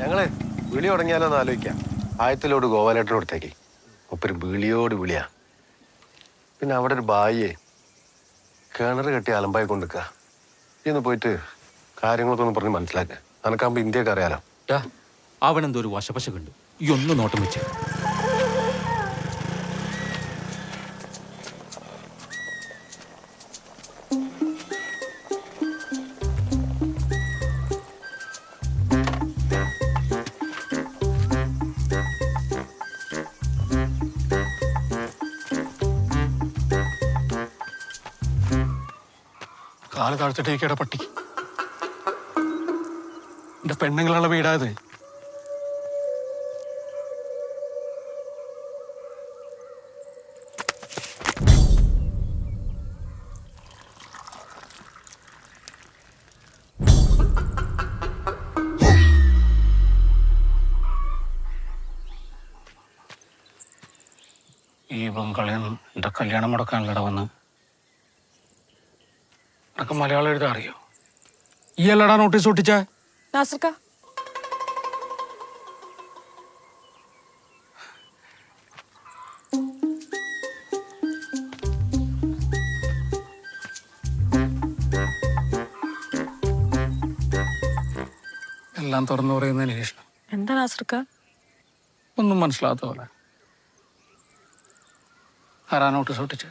ഞങ്ങൾ വിളി തുടങ്ങിയാലോ എന്ന് ആലോചിക്കാം. ആയത്തിലോട് ഗോപാലേട്ടൻ കൊടുത്തേക്ക് ഒപ്പര് വിളിയോട് വിളിയാ. പിന്നെ അവിടെ ഒരു ബായിയെ കിണർ കെട്ടി അലമ്പായി കൊണ്ടിരിക്കുക ഇന്ന് പോയിട്ട് കാര്യങ്ങളൊക്കെ ഒന്ന് പറഞ്ഞ് മനസ്സിലാക്കുക അനക്കാകുമ്പോ ഇന്ത്യയ്ക്ക് അറിയാലോ. അവനെന്തോ ഒരു വശപശ കണ്ടു. ഈ ഒന്ന് നോട്ടം വെച്ച്. കാൽ താഴ്ത്തിട്ടേക്കട പട്ടി. എന്റെ പെണ്ണുങ്ങളുള്ള വീടായത് ഈ ബംഗാളിൽ എന്റെ കല്യാണം മുടക്കാനല്ലട വന്ന്. നിനക്ക് മലയാളം എഴുതാൻ അറിയോ? ഈ അല്ലടാ നോട്ടീസ് ഒട്ടിച്ച. നാസർക്ക. എല്ലാം തുറന്നു പറയുന്നതിന് ഇഷ്ടം എന്താ നാസർക്ക? ഒന്നും മനസ്സിലാത്ത പോലെ. ആരാ നോട്ടീസ് ഒട്ടിച്ചേ?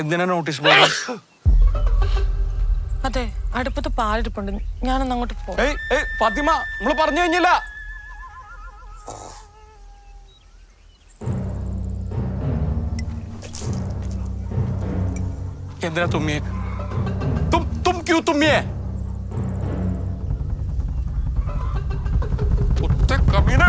എന്തിനാ നോട്ടീസ് ബോർഡ് അതെ അടുപ്പത്ത് പാലിരിപ്പുണ്ട്. ഞാനൊന്ന് അങ്ങോട്ട് പോ ഏയ് ഏയ് ഫാത്തിമ നമ്മൾ പറഞ്ഞു കഴിഞ്ഞില്ല. എന്തിനാ തുമ്മിയെ? തും തും ക്യൂ തുമ്മിയെ. ഒറ്റ കമീന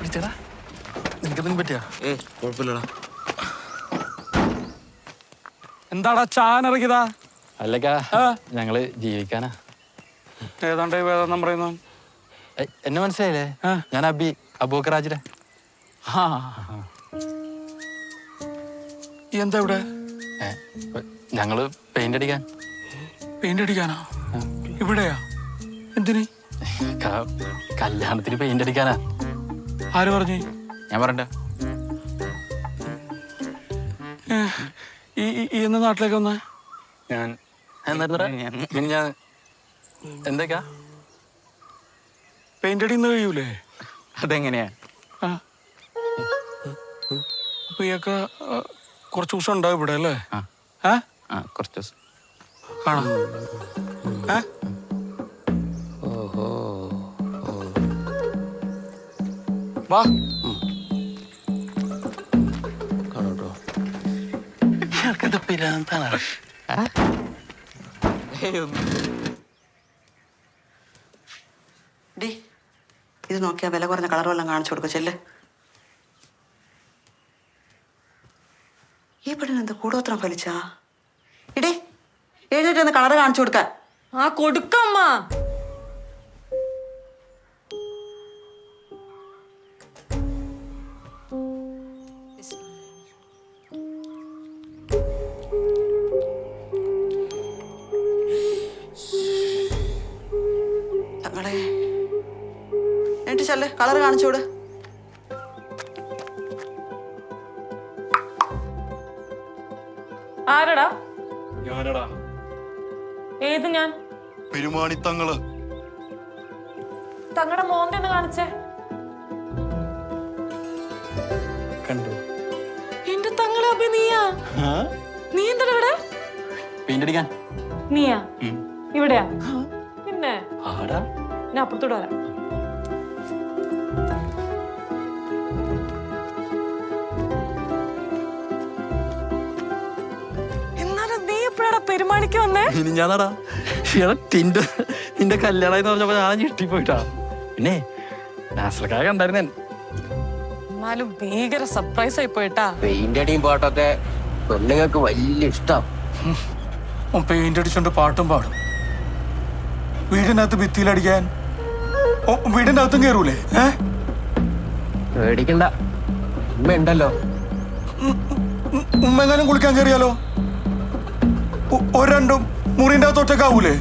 പിടിച്ചടാ നിനക്കെന്തെങ്കിലും പറ്റിയാ? ഏ കുഴപ്പമില്ലടാ. എന്താടാ ചാനിറങ്ങിയതാ അല്ലക്കാ. ഞങ്ങൾ ജീവിക്കാനാ. ഏതാണ്ട് വേദം പറയുന്നു എന്നെ മനസ്സിലായില്ലേ? ഞാൻ അബി അബൂക്കറാജിലെ എന്താ ഇവിടെ? ഞങ്ങൾ പെയിന്റ് അടിക്കാൻ. പെയിന്റ് അടിക്കാനാ? ഇവിടെയാ? എന്തിന്? കല്യാണത്തിന് പെയിന്റ് അടിക്കാനാ. ആര് പറഞ്ഞു? ഞാൻ പറഞ്ഞ ഇന്ന് നാട്ടിലേക്ക് വന്ന? ഞാൻ. ഞാൻ. എന്തൊക്കെയാ? പെയിന്റ് അടിന്ന് കഴിയൂലേ? അതെങ്ങനെയാ? അപ്പൊ ഇയൊക്കെ കുറച്ച് ദിവസം ഉണ്ടാവും ഇവിടെ അല്ലേ? ആ. കുറച്ച് ദിവസം. കാണാം ഏ? വാ. ഡി ഇത് നോക്കിയാ വില കുറഞ്ഞ കളർ വല്ലതും കാണിച്ചു കൊടുക്കും ചെല്ലേ. ഈ പെണ്ണിന് എന്താ കൂടോത്രം ഫലിച്ചാ? ഇടേ എഴുന്നേറ്റ് കളർ കാണിച്ചു കൊടുക്കാൻ ആ കൊടുക്കമ്മ ചെല്ല് കളർ കാണിച്ചോട് ആരടാ? ഞാനടാ. ഏത് ഞാൻ? പെരുമാണിത്തങ്ങൾ. തങ്ങളുടെ മോന്റെ ഒന്ന് കാണിച്ചേ. കണ്ടു. എന്റെ തങ്ങളെ അപ്പൊ നീയാ? നീ എന്താ ഇവിടെ? പെയിന്റ് അടിക്കാൻ. നീയാ? ഇവിടെയാ? പിന്നെ? ആടാ. ഞാൻ അപ്പുറത്തോട്ട് വരാം. പെരുമാണിക്ക് വന്നേ ഇനി ഞാനടാ എടാ ടിന്റെ നിന്റെ കല്യാണം എന്ന് പറഞ്ഞപ്പോ ഞാൻ ഞെട്ടിപ്പോയിട്ടാ പിന്നെ നാസർക്കായ കണ്ടായിരുന്നേ എന്നാലും ഭീകര സർപ്രൈസ് ആയി പോയിട്ടാ പെയിന്റ് അടിയും പാട്ടൊക്കെ പെണ്ണുങ്ങൾക്ക് വലിയ ഇഷ്ടം പെയിന്റ് അടിച്ചോണ്ട് പാട്ടും പാടും വീടിനകത്ത് ഭിത്തിയിലടിക്കാൻ ഓ, വീടിന്റെ അകത്തും കയറൂലേ പേടിക്കണ്ട ഉമ്മ ഉണ്ടല്ലോ ഉമ്മ എങ്ങാനും കുളിക്കാൻ കയറിയാലോ ഒ- ഒരു രണ്ടും മുറിന്റെ അകത്ത് ഒറ്റക്കാവൂലേ?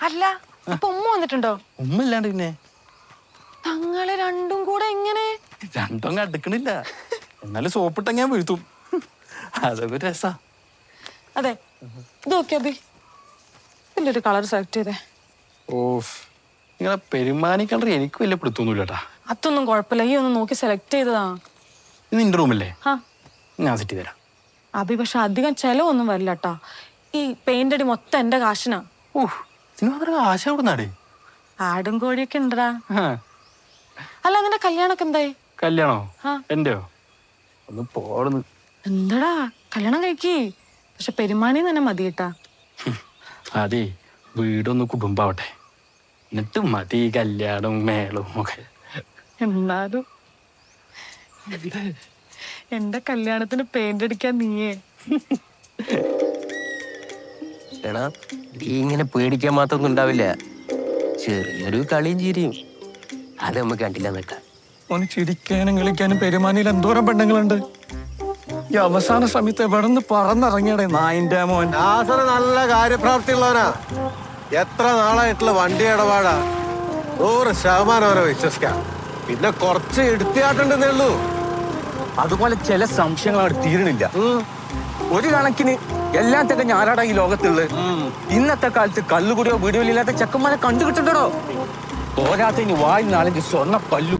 അല്ല ഇപ്പൊ ഉമ്മ വന്നിട്ടുണ്ടോ? ഉമ്മ ഇല്ലാണ്ട് പിന്നെ? തങ്ങളെ രണ്ടും കൂടെ എങ്ങനെ? രണ്ടും അടുക്കണില്ല. എന്നാലും സോപ്പിട്ട ഞാൻ വീഴ്ത്തും. അതൊക്കെ രസ. അതെ ഇത് നോക്കിയാ ബി ഇതിന്റെ ഒരു കളർ സെലക്ട് ചെയ്തേ? ഓഫ്. നിങ്ങളെ പെരുമാനിക്കണ്ട എനിക്കും എനിക്ക് വലിയ പിടുത്തൊന്നുമില്ല കേട്ടാ അതൊന്നും കുഴപ്പമില്ല. ഈ ഒന്ന് നോക്കി സെലക്ട് ചെയ്തതാ. ഇത് നിന്റെ റൂമല്ലേ ആ ഞാൻ സെറ്റ് ചെയ്ത് തരാം അഭി പക്ഷെ അധികം ചെലവൊന്നും വരില്ല കേട്ടാ ഈ പെയിന്റ് അടി മൊത്തം എന്റെ കാശിനാ. ഓഹ് ഇതിന് മാത്രം ആശ കൊടുന്നാടേ ആടും കോഴിയൊക്കെ ഉണ്ടടാ. അല്ല നിന്റെ കല്യാണൊക്കെ എന്തായി? കല്യാണോ? ആ. എന്റെയോ? ഒന്ന് പോടുന്നു. എന്താടാ? കല്യാണം കഴിക്കി. പക്ഷെ പെരുമാണി തന്നെ മതി കേട്ടാ അതെ. വീടൊന്ന് കുടുംബാവട്ടെ. എന്നിട്ട് മതി കല്യാണവും മേളവും ഒക്കെ. എന്നാലും? എന്റെ കല്യാണത്തിന് പെയിന്റ് അടിക്കാൻ നീയേ. എടാ നീ ഇങ്ങനെ പേടിക്കാൻ മാത്രമൊന്നും ഉണ്ടാവില്ല. ചെറിയൊരു കളിയും ചിരിയും. അത് നമുക്ക് കണ്ടില്ല നിൽക്കാം ഓന് ചിരിക്കാനും കളിക്കാനും പെരുമാനിയിൽ എന്തോരം പെണ്ണുങ്ങളുണ്ട്. ഈ അവസാന സമയത്ത് എവിടെ നിന്ന് പറന്നിറങ്ങിയടേ നായിന്റെ മോൻ. നാസർ നല്ല കാര്യപ്രാപ്തിയുള്ളവനാ. എത്ര നാളായിട്ടുള്ള വണ്ടി ഇടപാടാ. നൂറ് ശതമാനം അവരെ വിശ്വസിക്കാം. പിന്നെ കുറച്ച് എടുത്തിയാട്ടുണ്ടെന്നേ ഉള്ളൂ അതുപോലെ ചില സംശയങ്ങൾ അവിടെ തീരണില്ല ഒരു കണക്കിന് എല്ലാം എല്ലാത്തൊക്കെ ഞാനാടാ ഈ ലോകത്തുള്ളത് ഇന്നത്തെ കാലത്ത് കല്ലുകൂടിയോ വീടുകളില്ലാത്ത ചെക്കന്മാരെ കണ്ടുകിട്ടുണ്ടോ പോരാത്തതിന് വായി നാലഞ്ച് സ്വർണ പല്ലു